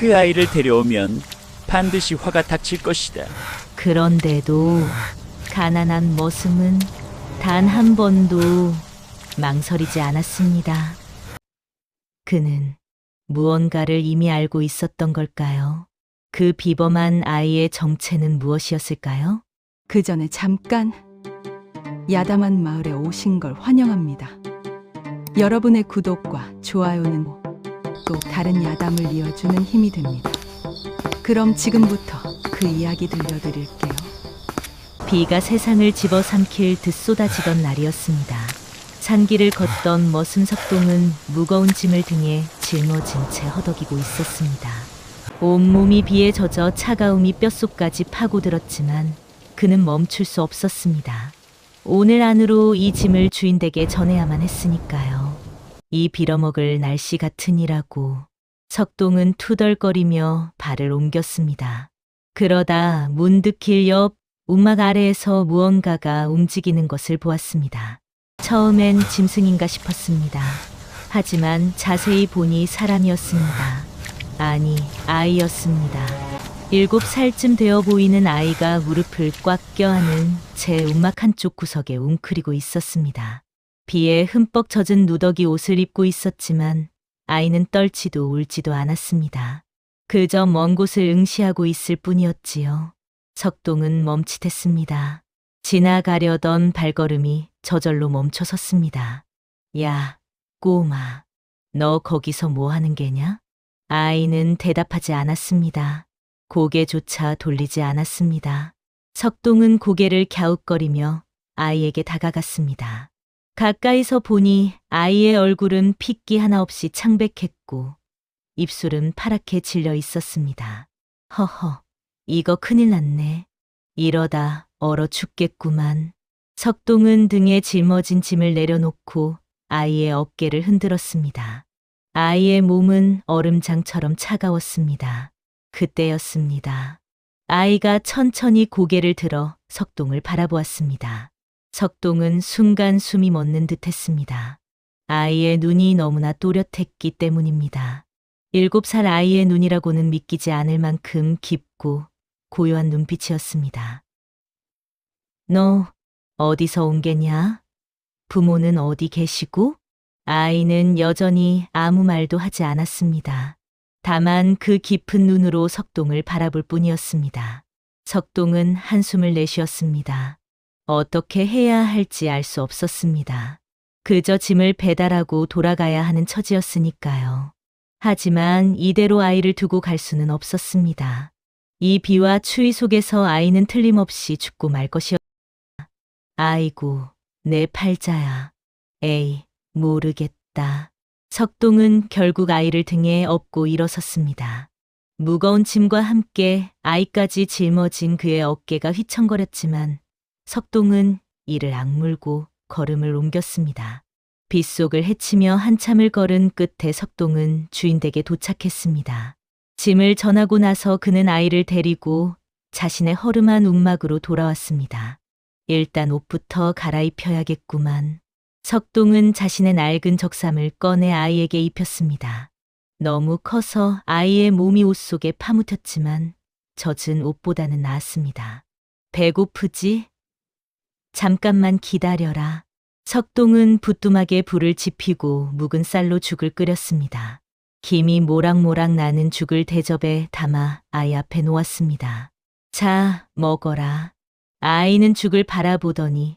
그 아이를 데려오면 반드시 화가 닥칠 것이다. 그런데도 가난한 머슴은 단 한 번도 망설이지 않았습니다. 그는 무언가를 이미 알고 있었던 걸까요? 그 비범한 아이의 정체는 무엇이었을까요? 그 전에 잠깐 야담한 마을에 오신 걸 환영합니다. 여러분의 구독과 좋아요는 또 다른 야담을 이어주는 힘이 됩니다. 그럼 지금부터 그 이야기 들려드릴게요. 비가 세상을 집어삼킬 듯 쏟아지던 날이었습니다. 산길을 걷던 머슴 석동은 무거운 짐을 등에 짊어진 채 허덕이고 있었습니다. 온몸이 비에 젖어 차가움이 뼛속까지 파고들었지만 그는 멈출 수 없었습니다. 오늘 안으로 이 짐을 주인에게 전해야만 했으니까요. 이 빌어먹을 날씨 같으니라고 석동은 투덜거리며 발을 옮겼습니다. 그러다 문득 길 옆 움막 아래에서 무언가가 움직이는 것을 보았습니다. 처음엔 짐승인가 싶었습니다. 하지만 자세히 보니 사람이었습니다. 아니, 아이였습니다. 일곱 살쯤 되어 보이는 아이가 무릎을 꽉 껴안은 제 움막 한쪽 구석에 웅크리고 있었습니다. 비에 흠뻑 젖은 누더기 옷을 입고 있었지만 아이는 떨지도 울지도 않았습니다. 그저 먼 곳을 응시하고 있을 뿐이었지요. 석동은 멈칫했습니다. 지나가려던 발걸음이 저절로 멈춰 섰습니다. 야, 꼬마. 너 거기서 뭐 하는 게냐? 아이는 대답하지 않았습니다. 고개조차 돌리지 않았습니다. 석동은 고개를 갸웃거리며 아이에게 다가갔습니다. 가까이서 보니 아이의 얼굴은 핏기 하나 없이 창백했고 입술은 파랗게 질려 있었습니다. 허허, 이거 큰일 났네. 이러다 얼어 죽겠구만. 석동은 등에 짊어진 짐을 내려놓고 아이의 어깨를 흔들었습니다. 아이의 몸은 얼음장처럼 차가웠습니다. 그때였습니다. 아이가 천천히 고개를 들어 석동을 바라보았습니다. 석동은 순간 숨이 멎는 듯 했습니다. 아이의 눈이 너무나 또렷했기 때문입니다. 일곱 살 아이의 눈이라고는 믿기지 않을 만큼 깊고 고요한 눈빛이었습니다. 너 어디서 온 게냐? 부모는 어디 계시고? 아이는 여전히 아무 말도 하지 않았습니다. 다만 그 깊은 눈으로 석동을 바라볼 뿐이었습니다. 석동은 한숨을 내쉬었습니다. 어떻게 해야 할지 알 수 없었습니다. 그저 짐을 배달하고 돌아가야 하는 처지였으니까요. 하지만 이대로 아이를 두고 갈 수는 없었습니다. 이 비와 추위 속에서 아이는 틀림없이 죽고 말 것이었다. 아이고, 내 팔자야. 에이, 모르겠다. 석동은 결국 아이를 등에 업고 일어섰습니다. 무거운 짐과 함께 아이까지 짊어진 그의 어깨가 휘청거렸지만 석동은 이를 악물고 걸음을 옮겼습니다. 빗속을 헤치며 한참을 걸은 끝에 석동은 주인댁에 도착했습니다. 짐을 전하고 나서 그는 아이를 데리고 자신의 허름한 움막으로 돌아왔습니다. 일단 옷부터 갈아입혀야겠구만. 석동은 자신의 낡은 적삼을 꺼내 아이에게 입혔습니다. 너무 커서 아이의 몸이 옷 속에 파묻혔지만 젖은 옷보다는 나았습니다. 배고프지? 잠깐만 기다려라. 석동은 부뚜막에 불을 지피고 묵은 쌀로 죽을 끓였습니다. 김이 모락모락 나는 죽을 대접에 담아 아이 앞에 놓았습니다. 자, 먹어라. 아이는 죽을 바라보더니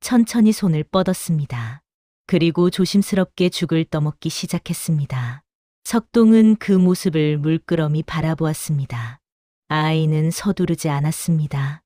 천천히 손을 뻗었습니다. 그리고 조심스럽게 죽을 떠먹기 시작했습니다. 석동은 그 모습을 물끄러미 바라보았습니다. 아이는 서두르지 않았습니다.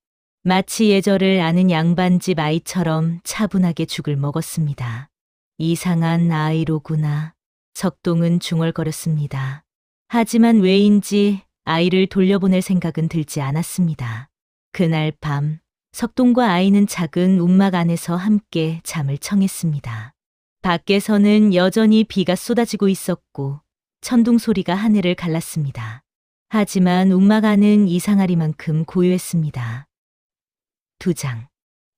마치 예절을 아는 양반집 아이처럼 차분하게 죽을 먹었습니다. 이상한 아이로구나. 석동은 중얼거렸습니다. 하지만 왜인지 아이를 돌려보낼 생각은 들지 않았습니다. 그날 밤 석동과 아이는 작은 움막 안에서 함께 잠을 청했습니다. 밖에서는 여전히 비가 쏟아지고 있었고 천둥 소리가 하늘을 갈랐습니다. 하지만 움막 안은 이상하리만큼 고요했습니다. 두 장.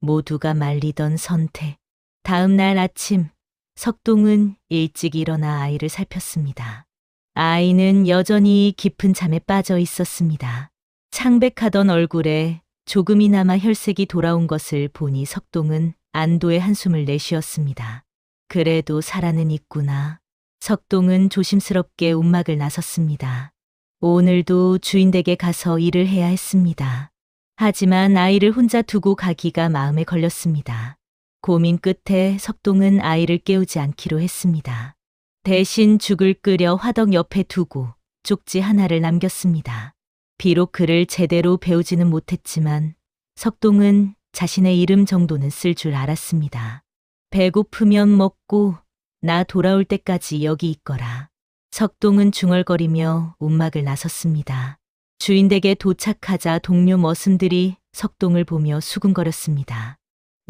모두가 말리던 선택. 다음 날 아침, 석동은 일찍 일어나 아이를 살폈습니다. 아이는 여전히 깊은 잠에 빠져 있었습니다. 창백하던 얼굴에 조금이나마 혈색이 돌아온 것을 보니 석동은 안도의 한숨을 내쉬었습니다. 그래도 살아는 있구나. 석동은 조심스럽게 움막을 나섰습니다. 오늘도 주인 댁에 가서 일을 해야 했습니다. 하지만 아이를 혼자 두고 가기가 마음에 걸렸습니다. 고민 끝에 석동은 아이를 깨우지 않기로 했습니다. 대신 죽을 끓여 화덕 옆에 두고 쪽지 하나를 남겼습니다. 비록 글을 제대로 배우지는 못했지만 석동은 자신의 이름 정도는 쓸 줄 알았습니다. 배고프면 먹고 나 돌아올 때까지 여기 있거라. 석동은 중얼거리며 움막을 나섰습니다. 주인 댁에 도착하자 동료 머슴들이 석동을 보며 수군거렸습니다.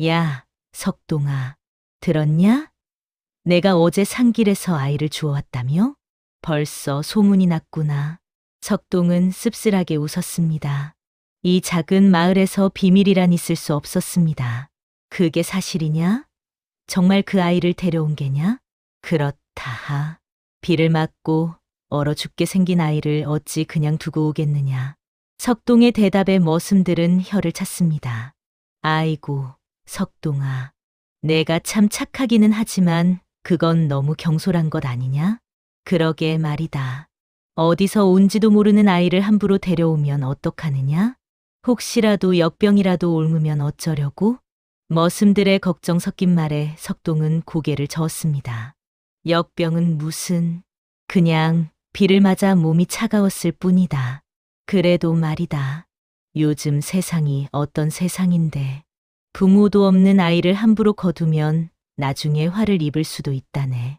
야, 석동아, 들었냐? 내가 어제 산길에서 아이를 주워왔다며? 벌써 소문이 났구나. 석동은 씁쓸하게 웃었습니다. 이 작은 마을에서 비밀이란 있을 수 없었습니다. 그게 사실이냐? 정말 그 아이를 데려온 게냐? 그렇다. 비를 맞고 얼어 죽게 생긴 아이를 어찌 그냥 두고 오겠느냐. 석동의 대답에 머슴들은 혀를 찼습니다. 아이고, 석동아. 내가 참 착하기는 하지만 그건 너무 경솔한 것 아니냐? 그러게 말이다. 어디서 온지도 모르는 아이를 함부로 데려오면 어떡하느냐? 혹시라도 역병이라도 옮으면 어쩌려고? 머슴들의 걱정 섞인 말에 석동은 고개를 저었습니다. 역병은 무슨, 그냥 비를 맞아 몸이 차가웠을 뿐이다. 그래도 말이다. 요즘 세상이 어떤 세상인데, 부모도 없는 아이를 함부로 거두면 나중에 화를 입을 수도 있다네.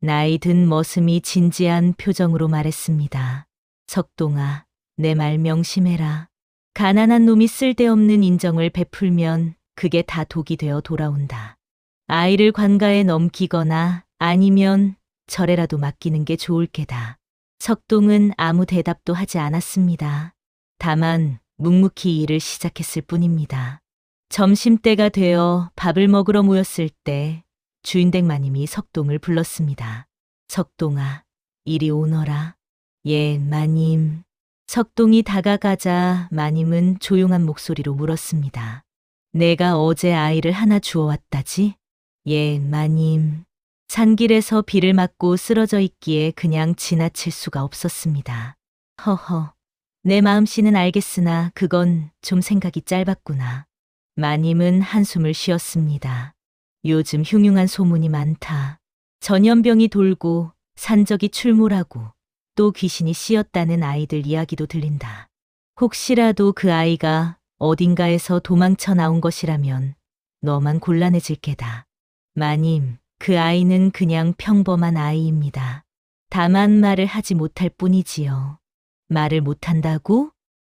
나이 든 머슴이 진지한 표정으로 말했습니다. 석동아, 내 말 명심해라. 가난한 놈이 쓸데없는 인정을 베풀면 그게 다 독이 되어 돌아온다. 아이를 관가에 넘기거나 아니면 절에라도 맡기는 게 좋을 게다. 석동은 아무 대답도 하지 않았습니다. 다만 묵묵히 일을 시작했을 뿐입니다. 점심때가 되어 밥을 먹으러 모였을 때 주인댁 마님이 석동을 불렀습니다. 석동아, 이리 오너라. 예, 마님. 석동이 다가가자 마님은 조용한 목소리로 물었습니다. 내가 어제 아이를 하나 주워왔다지? 예, 마님. 산길에서 비를 맞고 쓰러져 있기에 그냥 지나칠 수가 없었습니다. 허허. 내 마음씨는 알겠으나 그건 좀 생각이 짧았구나. 마님은 한숨을 쉬었습니다. 요즘 흉흉한 소문이 많다. 전염병이 돌고 산적이 출몰하고 또 귀신이 씌었다는 아이들 이야기도 들린다. 혹시라도 그 아이가 어딘가에서 도망쳐 나온 것이라면 너만 곤란해질 게다. 마님, 그 아이는 그냥 평범한 아이입니다. 다만 말을 하지 못할 뿐이지요. 말을 못한다고?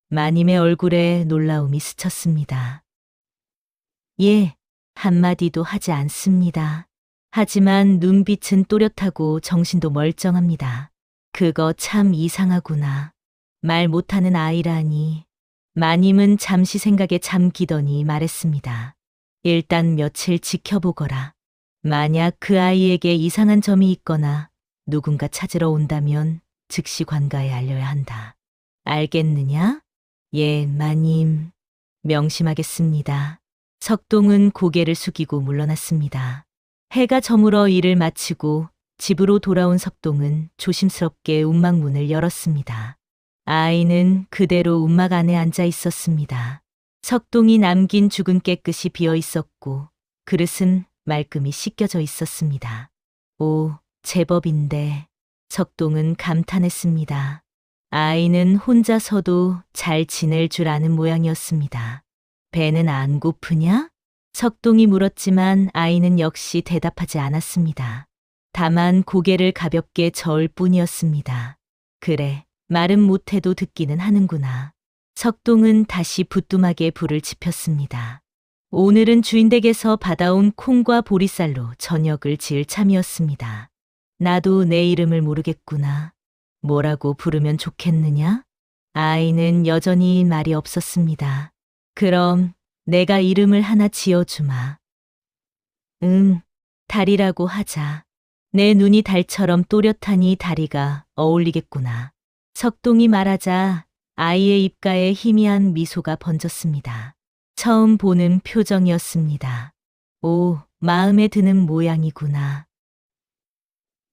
마님의 얼굴에 놀라움이 스쳤습니다. 예, 한마디도 하지 않습니다. 하지만 눈빛은 또렷하고 정신도 멀쩡합니다. 그거 참 이상하구나. 말 못하는 아이라니. 마님은 잠시 생각에 잠기더니 말했습니다. 일단 며칠 지켜보거라. 만약 그 아이에게 이상한 점이 있거나 누군가 찾으러 온다면 즉시 관가에 알려야 한다. 알겠느냐? 예, 마님. 명심하겠습니다. 석동은 고개를 숙이고 물러났습니다. 해가 저물어 일을 마치고 집으로 돌아온 석동은 조심스럽게 움막 문을 열었습니다. 아이는 그대로 움막 안에 앉아 있었습니다. 석동이 남긴 죽은 깨끗이 비어 있었고 그릇은 말끔히 씻겨져 있었습니다. 오, 제법인데. 석동은 감탄했습니다. 아이는 혼자서도 잘 지낼 줄 아는 모양이었습니다. 배는 안 고프냐? 석동이 물었지만 아이는 역시 대답하지 않았습니다. 다만 고개를 가볍게 저을 뿐이었습니다. 그래, 말은 못해도 듣기는 하는구나. 석동은 다시 부뚜막에 불을 지폈습니다. 오늘은 주인 댁에서 받아온 콩과 보리쌀로 저녁을 지을 참이었습니다. 나도 내 이름을 모르겠구나. 뭐라고 부르면 좋겠느냐? 아이는 여전히 말이 없었습니다. 그럼 내가 이름을 하나 지어주마. 응, 달이라고 하자. 내 눈이 달처럼 또렷하니 다리가 어울리겠구나. 석동이 말하자 아이의 입가에 희미한 미소가 번졌습니다. 처음 보는 표정이었습니다. 오, 마음에 드는 모양이구나.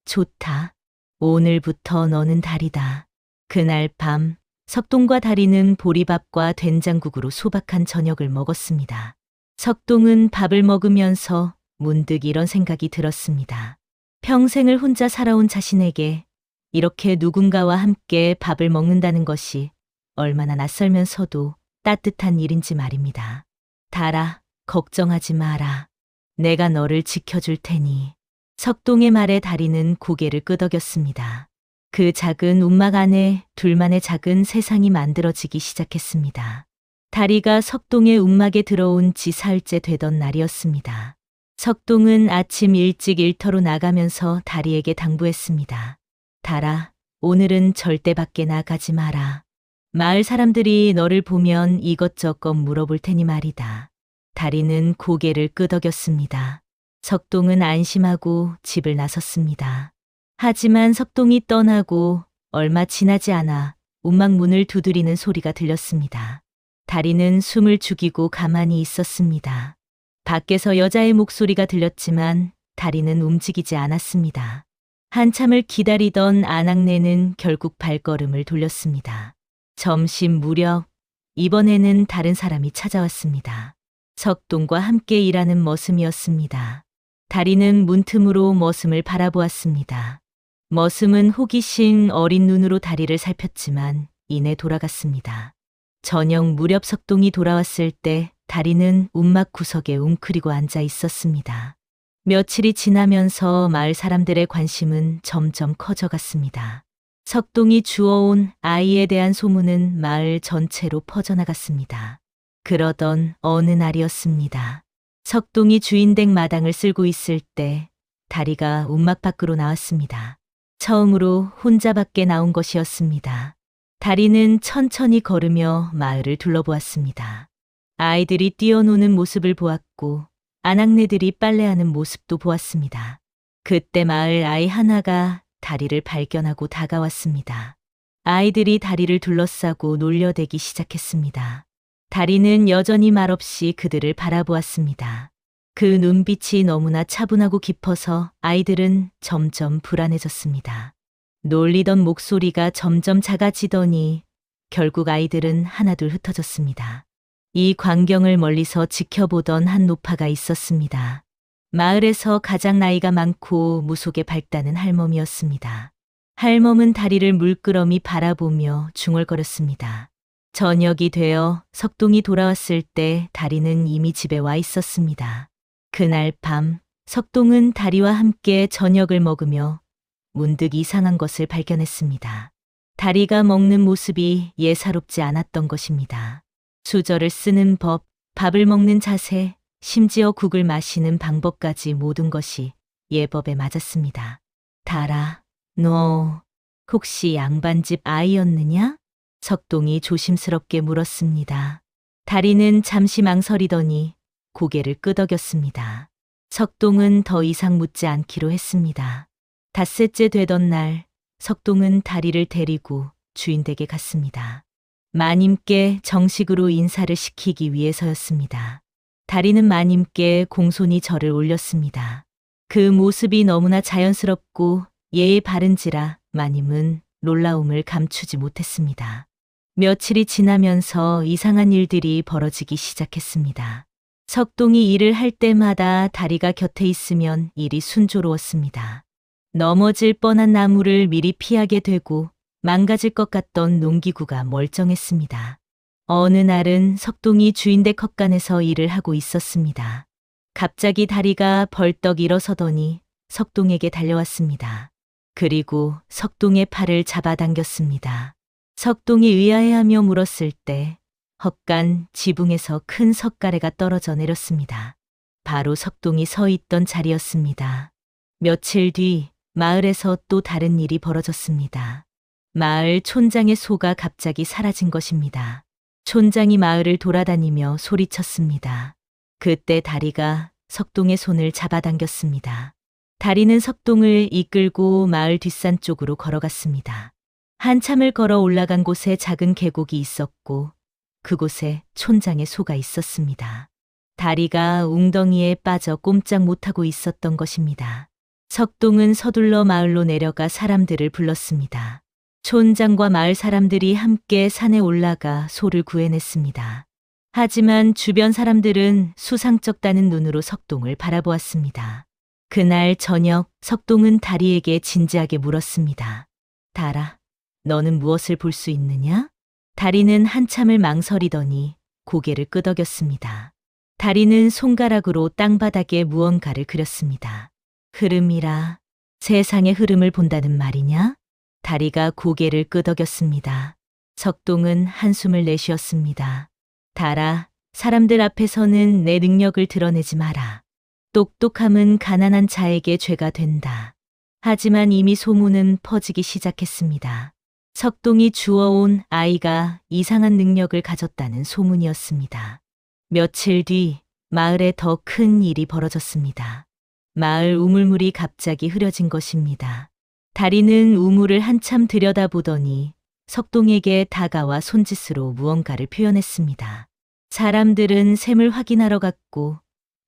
좋다. 오늘부터 너는 다리다. 그날 밤, 석동과 다리는 보리밥과 된장국으로 소박한 저녁을 먹었습니다. 석동은 밥을 먹으면서 문득 이런 생각이 들었습니다. 평생을 혼자 살아온 자신에게 이렇게 누군가와 함께 밥을 먹는다는 것이 얼마나 낯설면서도 따뜻한 일인지 말입니다. 달아, 걱정하지 마라. 내가 너를 지켜줄 테니. 석동의 말에 다리는 고개를 끄덕였습니다. 그 작은 움막 안에 둘만의 작은 세상이 만들어지기 시작했습니다. 다리가 석동의 움막에 들어온 지 사흘째 되던 날이었습니다. 석동은 아침 일찍 일터로 나가면서 다리에게 당부했습니다. 달아, 오늘은 절대 밖에 나가지 마라. 마을 사람들이 너를 보면 이것저것 물어볼 테니 말이다. 다리는 고개를 끄덕였습니다. 석동은 안심하고 집을 나섰습니다. 하지만 석동이 떠나고 얼마 지나지 않아 움막 문을 두드리는 소리가 들렸습니다. 다리는 숨을 죽이고 가만히 있었습니다. 밖에서 여자의 목소리가 들렸지만 다리는 움직이지 않았습니다. 한참을 기다리던 아낙네는 결국 발걸음을 돌렸습니다. 점심 무렵 이번에는 다른 사람이 찾아왔습니다. 석동과 함께 일하는 머슴이었습니다. 다리는 문틈으로 머슴을 바라보았습니다. 머슴은 호기심 어린 눈으로 다리를 살폈지만 이내 돌아갔습니다. 저녁 무렵 석동이 돌아왔을 때 다리는 움막 구석에 웅크리고 앉아 있었습니다. 며칠이 지나면서 마을 사람들의 관심은 점점 커져갔습니다. 석동이 주워온 아이에 대한 소문은 마을 전체로 퍼져나갔습니다. 그러던 어느 날이었습니다. 석동이 주인댁 마당을 쓸고 있을 때 다리가 움막 밖으로 나왔습니다. 처음으로 혼자 밖에 나온 것이었습니다. 다리는 천천히 걸으며 마을을 둘러보았습니다. 아이들이 뛰어노는 모습을 보았고 아낙네들이 빨래하는 모습도 보았습니다. 그때 마을 아이 하나가 다리를 발견하고 다가왔습니다. 아이들이 다리를 둘러싸고 놀려대기 시작했습니다. 다리는 여전히 말없이 그들을 바라보았습니다. 그 눈빛이 너무나 차분하고 깊어서 아이들은 점점 불안해졌습니다. 놀리던 목소리가 점점 작아지더니 결국 아이들은 하나둘 흩어졌습니다. 이 광경을 멀리서 지켜보던 한 노파가 있었습니다. 마을에서 가장 나이가 많고 무속에 밝다는 할멈이었습니다. 할멈은 다리를 물끄러미 바라보며 중얼거렸습니다. 저녁이 되어 석동이 돌아왔을 때 다리는 이미 집에 와 있었습니다. 그날 밤 석동은 다리와 함께 저녁을 먹으며 문득 이상한 것을 발견했습니다. 다리가 먹는 모습이 예사롭지 않았던 것입니다. 수저를 쓰는 법, 밥을 먹는 자세, 심지어 국을 마시는 방법까지 모든 것이 예법에 맞았습니다. 달아, 너 혹시 양반집 아이였느냐? 석동이 조심스럽게 물었습니다. 다리는 잠시 망설이더니 고개를 끄덕였습니다. 석동은 더 이상 묻지 않기로 했습니다. 닷새째 되던 날, 석동은 다리를 데리고 주인 댁에 갔습니다. 마님께 정식으로 인사를 시키기 위해서였습니다. 다리는 마님께 공손히 절을 올렸습니다. 그 모습이 너무나 자연스럽고 예의 바른지라 마님은 놀라움을 감추지 못했습니다. 며칠이 지나면서 이상한 일들이 벌어지기 시작했습니다. 석동이 일을 할 때마다 다리가 곁에 있으면 일이 순조로웠습니다. 넘어질 뻔한 나무를 미리 피하게 되고 망가질 것 같던 농기구가 멀쩡했습니다. 어느 날은 석동이 주인댁 헛간에서 일을 하고 있었습니다. 갑자기 다리가 벌떡 일어서더니 석동에게 달려왔습니다. 그리고 석동의 팔을 잡아당겼습니다. 석동이 의아해하며 물었을 때 헛간 지붕에서 큰 석가래가 떨어져 내렸습니다. 바로 석동이 서 있던 자리였습니다. 며칠 뒤 마을에서 또 다른 일이 벌어졌습니다. 마을 촌장의 소가 갑자기 사라진 것입니다. 촌장이 마을을 돌아다니며 소리쳤습니다. 그때 다리가 석동의 손을 잡아당겼습니다. 다리는 석동을 이끌고 마을 뒷산 쪽으로 걸어갔습니다. 한참을 걸어 올라간 곳에 작은 계곡이 있었고 그곳에 촌장의 소가 있었습니다. 다리가 웅덩이에 빠져 꼼짝 못하고 있었던 것입니다. 석동은 서둘러 마을로 내려가 사람들을 불렀습니다. 촌장과 마을 사람들이 함께 산에 올라가 소를 구해냈습니다. 하지만 주변 사람들은 수상쩍다는 눈으로 석동을 바라보았습니다. 그날 저녁 석동은 다리에게 진지하게 물었습니다. 달아, 너는 무엇을 볼 수 있느냐? 다리는 한참을 망설이더니 고개를 끄덕였습니다. 다리는 손가락으로 땅바닥에 무언가를 그렸습니다. 흐름이라 세상의 흐름을 본다는 말이냐? 다리가 고개를 끄덕였습니다. 석동은 한숨을 내쉬었습니다. 달아, 사람들 앞에서는 내 능력을 드러내지 마라. 똑똑함은 가난한 자에게 죄가 된다. 하지만 이미 소문은 퍼지기 시작했습니다. 석동이 주워온 아이가 이상한 능력을 가졌다는 소문이었습니다. 며칠 뒤 마을에 더 큰 일이 벌어졌습니다. 마을 우물물이 갑자기 흐려진 것입니다. 다리는 우물을 한참 들여다보더니 석동에게 다가와 손짓으로 무언가를 표현했습니다. 사람들은 샘을 확인하러 갔고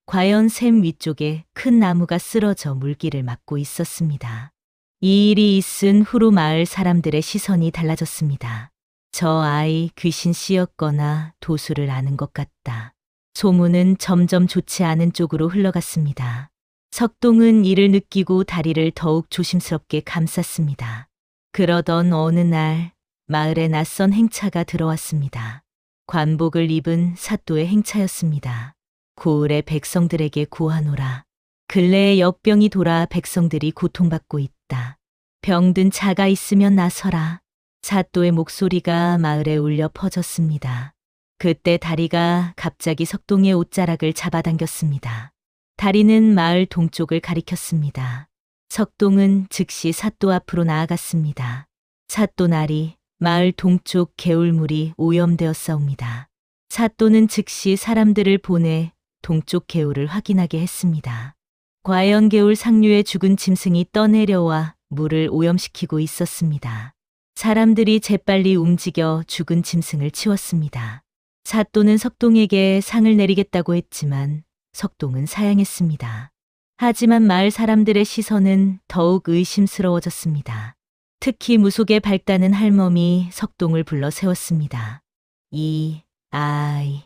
과연 샘 위쪽에 큰 나무가 쓰러져 물기를 막고 있었습니다. 이 일이 있은 후로 마을 사람들의 시선이 달라졌습니다. 저 아이 귀신 씨였거나 도수를 아는 것 같다. 소문은 점점 좋지 않은 쪽으로 흘러갔습니다. 석동은 이를 느끼고 다리를 더욱 조심스럽게 감쌌습니다. 그러던 어느 날 마을에 낯선 행차가 들어왔습니다. 관복을 입은 사또의 행차였습니다. 고을의 백성들에게 구하노라. 근래에 역병이 돌아 백성들이 고통받고 있다. 병든 자가 있으면 나서라. 사또의 목소리가 마을에 울려 퍼졌습니다. 그때 다리가 갑자기 석동의 옷자락을 잡아당겼습니다. 다리는 마을 동쪽을 가리켰습니다. 석동은 즉시 사또 앞으로 나아갔습니다. 사또 날이 마을 동쪽 개울물이 오염되었사옵니다. 사또는 즉시 사람들을 보내 동쪽 개울을 확인하게 했습니다. 과연 개울 상류에 죽은 짐승이 떠내려와 물을 오염시키고 있었습니다. 사람들이 재빨리 움직여 죽은 짐승을 치웠습니다. 사또는 석동에게 상을 내리겠다고 했지만 석동은 사양했습니다. 하지만 마을 사람들의 시선은 더욱 의심스러워졌습니다. 특히 무속에 밝다는 할멈이 석동을 불러 세웠습니다. 이 아이,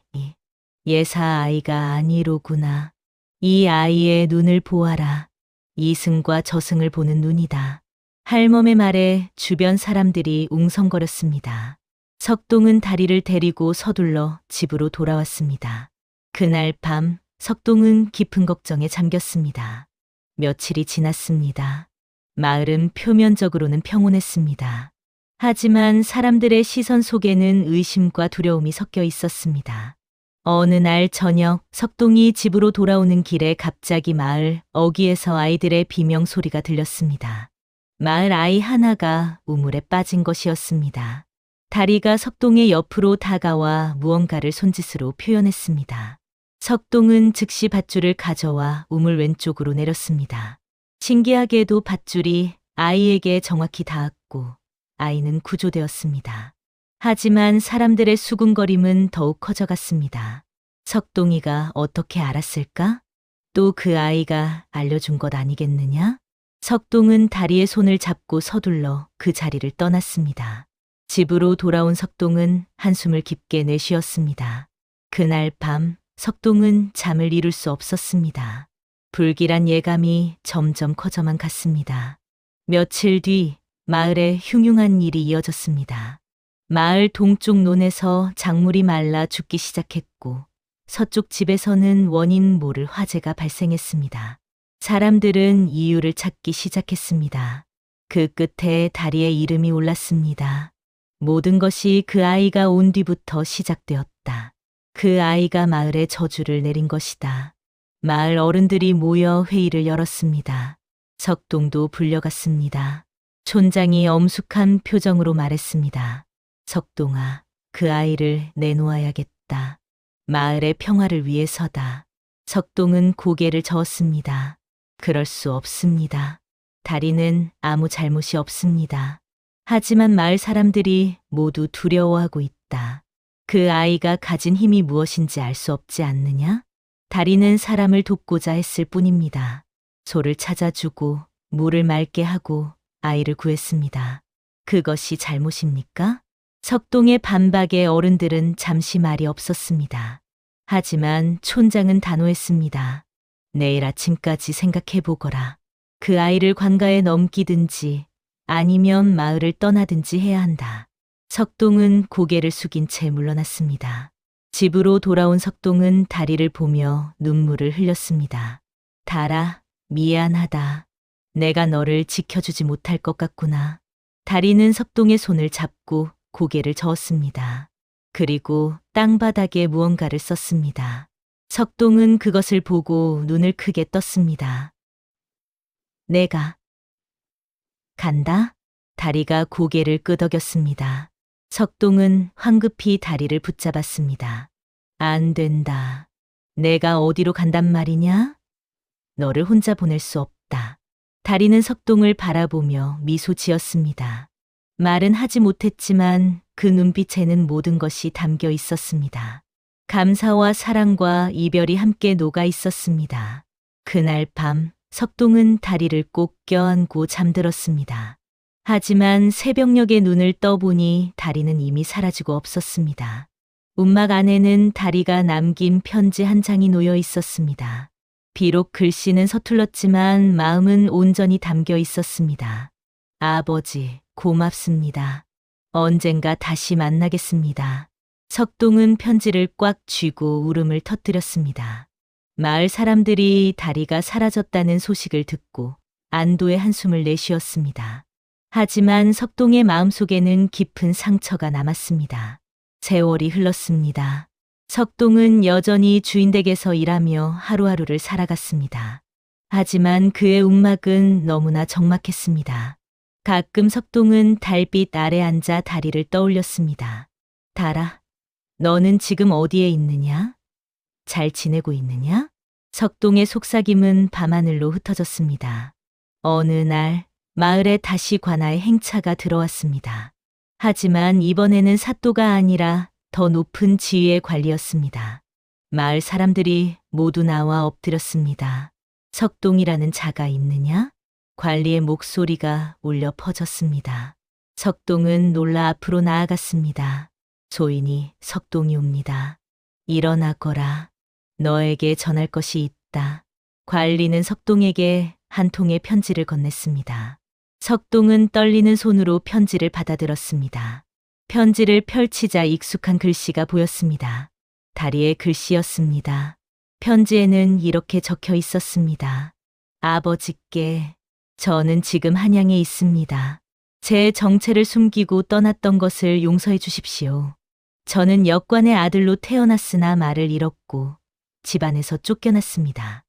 예사 아이가 아니로구나. 이 아이의 눈을 보아라. 이승과 저승을 보는 눈이다. 할멈의 말에 주변 사람들이 웅성거렸습니다. 석동은 다리를 데리고 서둘러 집으로 돌아왔습니다. 그날 밤 석동은 깊은 걱정에 잠겼습니다. 며칠이 지났습니다. 마을은 표면적으로는 평온했습니다. 하지만 사람들의 시선 속에는 의심과 두려움이 섞여 있었습니다. 어느 날 저녁 석동이 집으로 돌아오는 길에 갑자기 마을 어귀에서 아이들의 비명 소리가 들렸습니다. 마을 아이 하나가 우물에 빠진 것이었습니다. 다리가 석동의 옆으로 다가와 무언가를 손짓으로 표현했습니다. 석동은 즉시 밧줄을 가져와 우물 왼쪽으로 내렸습니다. 신기하게도 밧줄이 아이에게 정확히 닿았고 아이는 구조되었습니다. 하지만 사람들의 수군거림은 더욱 커져갔습니다. 석동이가 어떻게 알았을까? 또 그 아이가 알려준 것 아니겠느냐? 석동은 다리의 손을 잡고 서둘러 그 자리를 떠났습니다. 집으로 돌아온 석동은 한숨을 깊게 내쉬었습니다. 그날 밤 석동은 잠을 이룰 수 없었습니다. 불길한 예감이 점점 커져만 갔습니다. 며칠 뒤 마을에 흉흉한 일이 이어졌습니다. 마을 동쪽 논에서 작물이 말라 죽기 시작했고 서쪽 집에서는 원인 모를 화재가 발생했습니다. 사람들은 이유를 찾기 시작했습니다. 그 끝에 다리의 이름이 올랐습니다. 모든 것이 그 아이가 온 뒤부터 시작되었다. 그 아이가 마을에 저주를 내린 것이다. 마을 어른들이 모여 회의를 열었습니다. 석동도 불려갔습니다. 촌장이 엄숙한 표정으로 말했습니다. 석동아, 그 아이를 내놓아야겠다. 마을의 평화를 위해서다. 석동은 고개를 저었습니다. 그럴 수 없습니다. 다리는 아무 잘못이 없습니다. 하지만 마을 사람들이 모두 두려워하고 있다. 그 아이가 가진 힘이 무엇인지 알 수 없지 않느냐? 다리는 사람을 돕고자 했을 뿐입니다. 소를 찾아주고 물을 맑게 하고 아이를 구했습니다. 그것이 잘못입니까? 석동의 반박에 어른들은 잠시 말이 없었습니다. 하지만 촌장은 단호했습니다. 내일 아침까지 생각해 보거라. 그 아이를 관가에 넘기든지 아니면 마을을 떠나든지 해야 한다. 석동은 고개를 숙인 채 물러났습니다. 집으로 돌아온 석동은 다리를 보며 눈물을 흘렸습니다. 달아, 미안하다. 내가 너를 지켜주지 못할 것 같구나. 다리는 석동의 손을 잡고 고개를 저었습니다. 그리고 땅바닥에 무언가를 썼습니다. 석동은 그것을 보고 눈을 크게 떴습니다. 내가 간다? 다리가 고개를 끄덕였습니다. 석동은 황급히 다리를 붙잡았습니다. 안 된다. 내가 어디로 간단 말이냐? 너를 혼자 보낼 수 없다. 다리는 석동을 바라보며 미소 지었습니다. 말은 하지 못했지만 그 눈빛에는 모든 것이 담겨 있었습니다. 감사와 사랑과 이별이 함께 녹아 있었습니다. 그날 밤 석동은 다리를 꼭 껴안고 잠들었습니다. 하지만 새벽녘에 눈을 떠보니 다리는 이미 사라지고 없었습니다. 움막 안에는 다리가 남긴 편지 한 장이 놓여 있었습니다. 비록 글씨는 서툴렀지만 마음은 온전히 담겨 있었습니다. 아버지, 고맙습니다. 언젠가 다시 만나겠습니다. 석동은 편지를 꽉 쥐고 울음을 터뜨렸습니다. 마을 사람들이 다리가 사라졌다는 소식을 듣고 안도의 한숨을 내쉬었습니다. 하지만 석동의 마음속에는 깊은 상처가 남았습니다. 세월이 흘렀습니다. 석동은 여전히 주인 댁에서 일하며 하루하루를 살아갔습니다. 하지만 그의 움막은 너무나 적막했습니다. 가끔 석동은 달빛 아래 앉아 다리를 떠올렸습니다. 달아, 너는 지금 어디에 있느냐? 잘 지내고 있느냐? 석동의 속삭임은 밤하늘로 흩어졌습니다. 어느 날 마을에 다시 관아의 행차가 들어왔습니다. 하지만 이번에는 사또가 아니라 더 높은 지위의 관리였습니다. 마을 사람들이 모두 나와 엎드렸습니다. 석동이라는 자가 있느냐? 관리의 목소리가 울려 퍼졌습니다. 석동은 놀라 앞으로 나아갔습니다. 소인이 석동이 옵니다. 일어나거라. 너에게 전할 것이 있다. 관리는 석동에게 한 통의 편지를 건넸습니다. 석동은 떨리는 손으로 편지를 받아들었습니다. 편지를 펼치자 익숙한 글씨가 보였습니다. 다리의 글씨였습니다. 편지에는 이렇게 적혀 있었습니다. 아버지께 저는 지금 한양에 있습니다. 제 정체를 숨기고 떠났던 것을 용서해 주십시오. 저는 역관의 아들로 태어났으나 말을 잃었고 집안에서 쫓겨났습니다.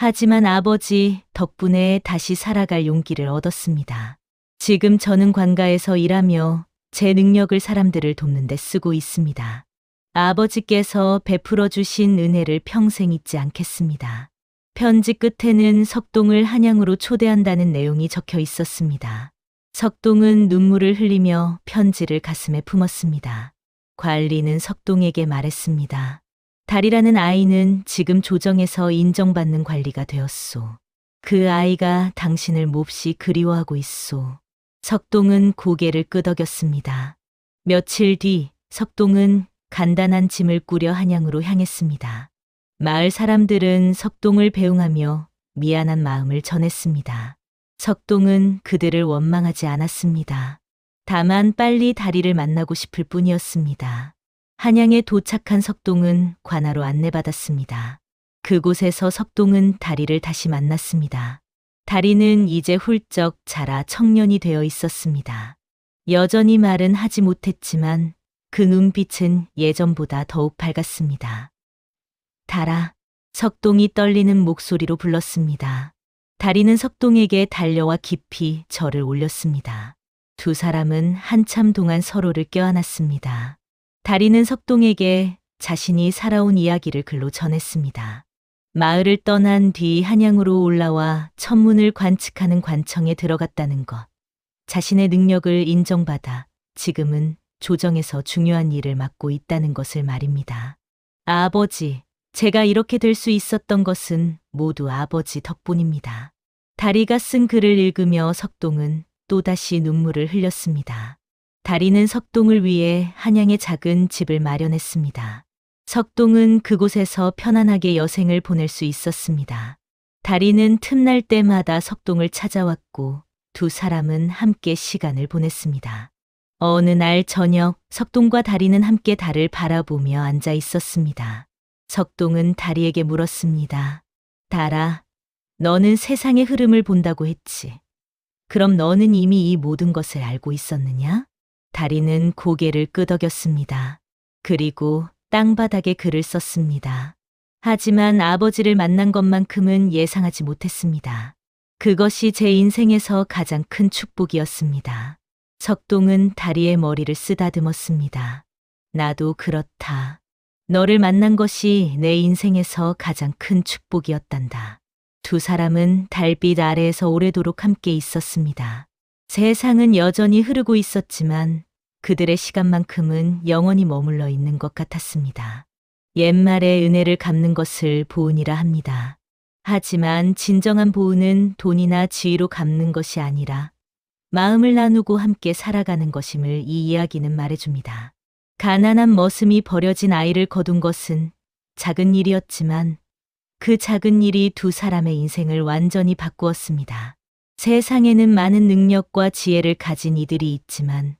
하지만 아버지 덕분에 다시 살아갈 용기를 얻었습니다. 지금 저는 관가에서 일하며 제 능력을 사람들을 돕는 데 쓰고 있습니다. 아버지께서 베풀어 주신 은혜를 평생 잊지 않겠습니다. 편지 끝에는 석동을 한양으로 초대한다는 내용이 적혀 있었습니다. 석동은 눈물을 흘리며 편지를 가슴에 품었습니다. 관리는 석동에게 말했습니다. 달이라는 아이는 지금 조정에서 인정받는 관리가 되었소. 그 아이가 당신을 몹시 그리워하고 있소. 석동은 고개를 끄덕였습니다. 며칠 뒤 석동은 간단한 짐을 꾸려 한양으로 향했습니다. 마을 사람들은 석동을 배웅하며 미안한 마음을 전했습니다. 석동은 그들을 원망하지 않았습니다. 다만 빨리 다리를 만나고 싶을 뿐이었습니다. 한양에 도착한 석동은 관하로 안내받았습니다. 그곳에서 석동은 다리를 다시 만났습니다. 다리는 이제 훌쩍 자라 청년이 되어 있었습니다. 여전히 말은 하지 못했지만 그 눈빛은 예전보다 더욱 밝았습니다. 달아, 석동이 떨리는 목소리로 불렀습니다. 다리는 석동에게 달려와 깊이 절을 올렸습니다. 두 사람은 한참 동안 서로를 껴안았습니다. 다리는 석동에게 자신이 살아온 이야기를 글로 전했습니다. 마을을 떠난 뒤 한양으로 올라와 천문을 관측하는 관청에 들어갔다는 것. 자신의 능력을 인정받아 지금은 조정에서 중요한 일을 맡고 있다는 것을 말입니다. 아버지, 제가 이렇게 될 수 있었던 것은 모두 아버지 덕분입니다. 다리가 쓴 글을 읽으며 석동은 또다시 눈물을 흘렸습니다. 다리는 석동을 위해 한양에 작은 집을 마련했습니다. 석동은 그곳에서 편안하게 여생을 보낼 수 있었습니다. 다리는 틈날 때마다 석동을 찾아왔고 두 사람은 함께 시간을 보냈습니다. 어느 날 저녁 석동과 다리는 함께 달을 바라보며 앉아 있었습니다. 석동은 다리에게 물었습니다. 달아, 너는 세상의 흐름을 본다고 했지. 그럼 너는 이미 이 모든 것을 알고 있었느냐? 다리는 고개를 끄덕였습니다. 그리고 땅바닥에 글을 썼습니다. 하지만 아버지를 만난 것만큼은 예상하지 못했습니다. 그것이 제 인생에서 가장 큰 축복이었습니다. 석동은 다리의 머리를 쓰다듬었습니다. 나도 그렇다. 너를 만난 것이 내 인생에서 가장 큰 축복이었단다. 두 사람은 달빛 아래에서 오래도록 함께 있었습니다. 세상은 여전히 흐르고 있었지만 그들의 시간만큼은 영원히 머물러 있는 것 같았습니다. 옛말에 은혜를 갚는 것을 보은이라 합니다. 하지만 진정한 보은은 돈이나 지위로 갚는 것이 아니라 마음을 나누고 함께 살아가는 것임을 이 이야기는 말해줍니다. 가난한 머슴이 버려진 아이를 거둔 것은 작은 일이었지만 그 작은 일이 두 사람의 인생을 완전히 바꾸었습니다. 세상에는 많은 능력과 지혜를 가진 이들이 있지만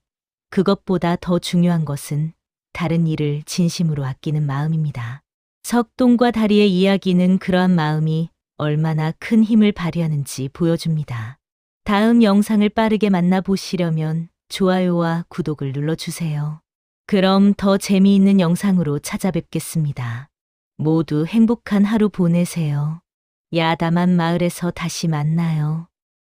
그것보다 더 중요한 것은 다른 일을 진심으로 아끼는 마음입니다. 석동과 다리의 이야기는 그러한 마음이 얼마나 큰 힘을 발휘하는지 보여줍니다. 다음 영상을 빠르게 만나보시려면 좋아요와 구독을 눌러주세요. 그럼 더 재미있는 영상으로 찾아뵙겠습니다. 모두 행복한 하루 보내세요. 야담한 마을에서 다시 만나요.